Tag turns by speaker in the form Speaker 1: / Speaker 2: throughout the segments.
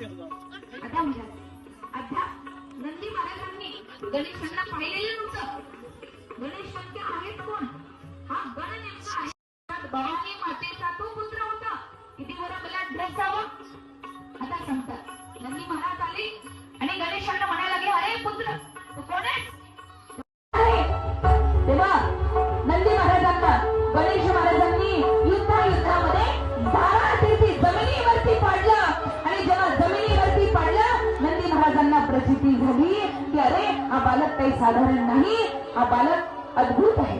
Speaker 1: आता म्हणा आता नंदी महाराजांनी गणेशांना पाहिलेलं नव्हतं. गणेश म्हणजे आहेत कोण हा गण नेमका आहे. भवानी स्थिती झाली? की अरे हा बालक काही साधारण नाही. हा बालक अद्भुत आहे.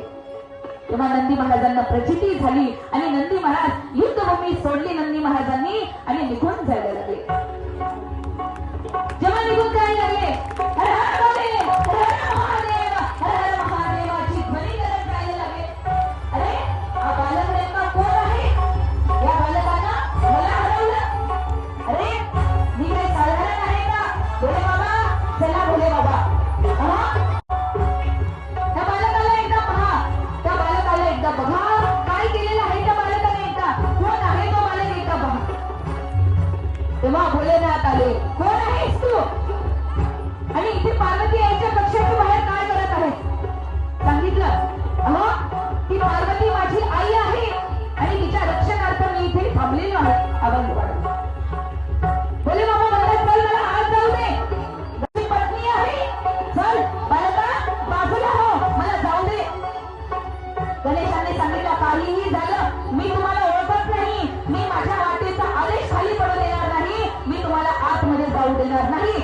Speaker 1: तेव्हा नंदी महाराजांना प्रचिती झाली. आणि नंदी महाराज युद्धभूमी सोडली नंदी महाराजांनी. आणि निघून देणार नाही.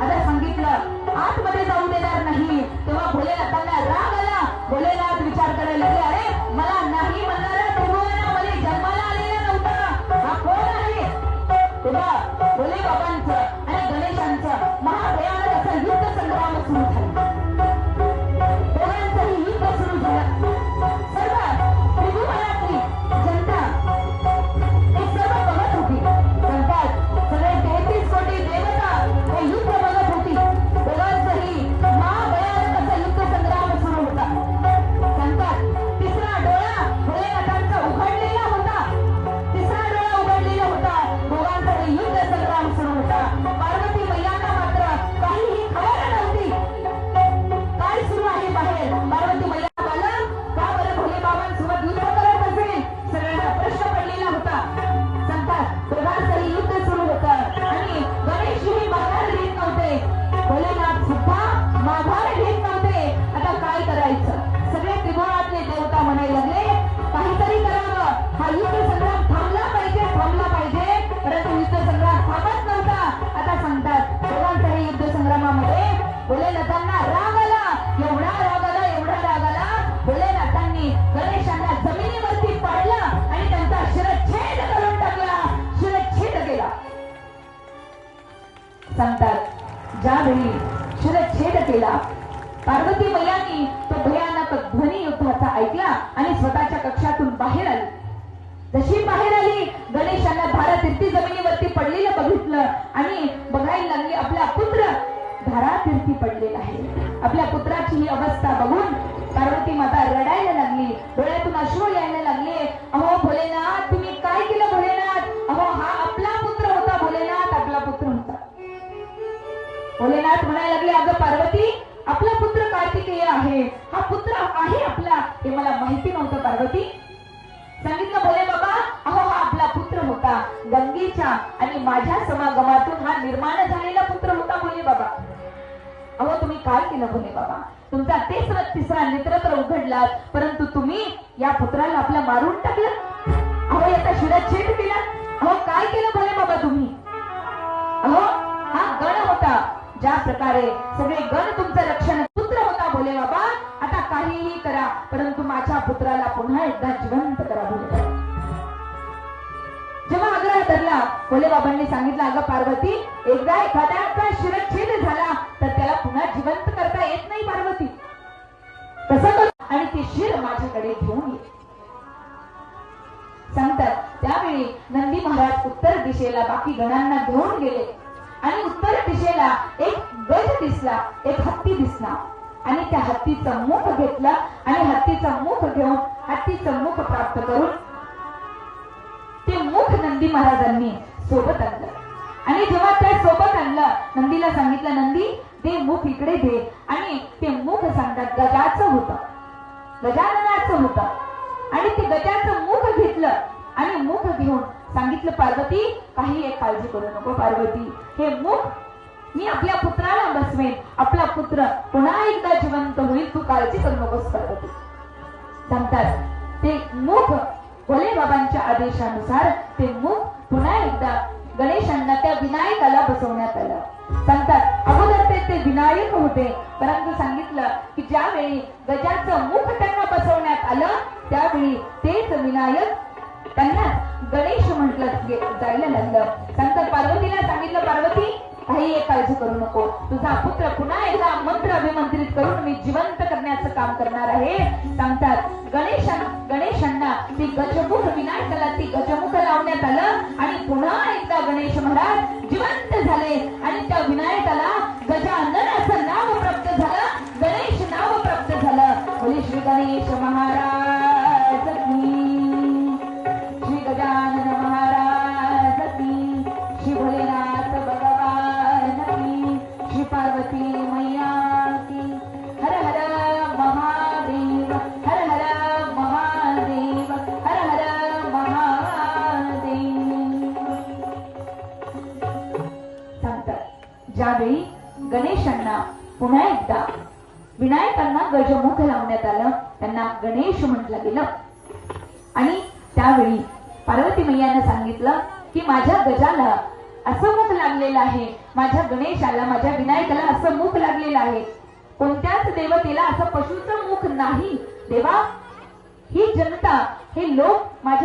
Speaker 1: आता सांगितलं आतमध्ये जाऊ देणार नाही. तेव्हा भोलेनाथांना राग आला भोलेनाथ विचार करायला लागले अरे मला सांगतात. ज्यावेळी शिरच्छेद केला पार्वती मैयांनी तो भयानक ध्वनी युद्धाचा ऐकला आणि स्वतःच्या कक्षातून बाहेर आली. जशी बाहेर आली गणेशांना धारातीर्थी जमिनीवरती पडलेलं बघितलं आणि बघायला लागली आपला पुत्र धारातीर्थी पडलेला आहे. आपल्या पुत्राची ही अवस्था बघून पार्वती माता रडायला लागली डोळ्यातून अश्रू यायला लागले. अहो भोलेनाथ भोलेनाथ म्हणायला लागले अगं पार्वती आपला पुत्र कार्तिकेय आहे. हा पुत्र आहे आपला. हे मला माहिती नव्हतं पार्वती. सांगितलं बोले बाबा अहो हा आपला पुत्र होता गंगेच्या आणि माझ्या समागमातून हा निर्माण झालेला पुत्र होता बोले बाबा. अहो तुम्ही काय केलं बोले बाबा? तुमचा तेच तिसरा नेत्र तर उघडला परंतु तुम्ही या पुत्राला आपल्या मारून टाकलं? अहो याचा शिरा छेद केला. अहो काय केलं बोले बाबा तुम्ही? अहो हा गण होता. ज्या प्रकारे सगळे गण तुमचं रक्षण पुत्र होता भोले बाबा आता काहीही करा परंतु माझ्या पुत्राला पुन्हा एकदा जिवंत करा भोले जेव्हा आग्रह धरला भोले बाबांनी सांगितलं अगं पार्वती एकदा एखाद्याचा शिरच्छेद झाला तर त्याला पुन्हा जिवंत करता येत नाही पार्वती. कसं आणि ते शिर माझ्याकडे घेऊन ये. सांगतात त्यावेळी नंदी महाराज उत्तर दिशेला बाकी गणांना घेऊन गेले आणि उत्तर दिशेला एक गज दिसला एक हत्ती दिसला. आणि त्या हत्तीचं मुख घेतलं आणि हत्तीचं मुख घेऊन हत्तीचं मुख प्राप्त करून ते मुख नंदी महाराजांनी सोबत आणलं. आणि जेव्हा त्या सोबत आणलं नंदीला सांगितलं नंदी ते मुख इकडे दे. आणि ते मुख सांगतात गजाचं होतं. गजाननाचं होतं. आणि ते गजाचं मुख घेतलं आणि मुख घेऊन सांगितलं पार्वती काही एक काळजी करू नको पार्वती. हे मुख मी आपल्या पुत्राला बसवेन. आपला पुत्र पुन्हा एकदा जिवंत होईल तू काळजी करू नकोस पार्वती सांगतात ते मुख भोले बाबांच्या आदेशानुसार ते मुख पुन्हा एकदा गणेशांना त्या विनायकाला बसवण्यात आलं. सांगतात अगोदर ते ते विनायक होते परंतु सांगितलं की ज्यावेळी गजाचं मुख त्यांना बसवण्यात आलं त्यावेळी तेच विनायक त्यांना गणेश म्हटलं जायला लागलं. सांगतात पार्वतीला सांगितलं पार्वती काही काळजी करू नको. तुझा पुत्र पुन्हा एकदा मंत्र अभिमंत्रित करून मी जिवंत करण्याचं काम करणार आहे. सांगतात गणेश गणेशांना ती गजमुख विनायकाला ती गजमुख लावण्यात आलं आणि पुन्हा एकदा गणेश महाराज जिवंत झाले आणि त्या विनायकाला ज्यावेळी गणेशांना पुन्हा एकदा विनायकांना गजमुख लावण्यात आलं त्यांना गणेश म्हटलं गेलं. आणि त्यावेळी पार्वती मैयानं सांगितलं की माझ्या गजाला असं मुख लागलेलं आहे माझ्या गणेशाला माझ्या विनायकाला असं मुख लागलेलं आहे. कोणत्याच देवतेला असं पशुचं मुख नाही. देवा ही जनता हे लोक माझ्या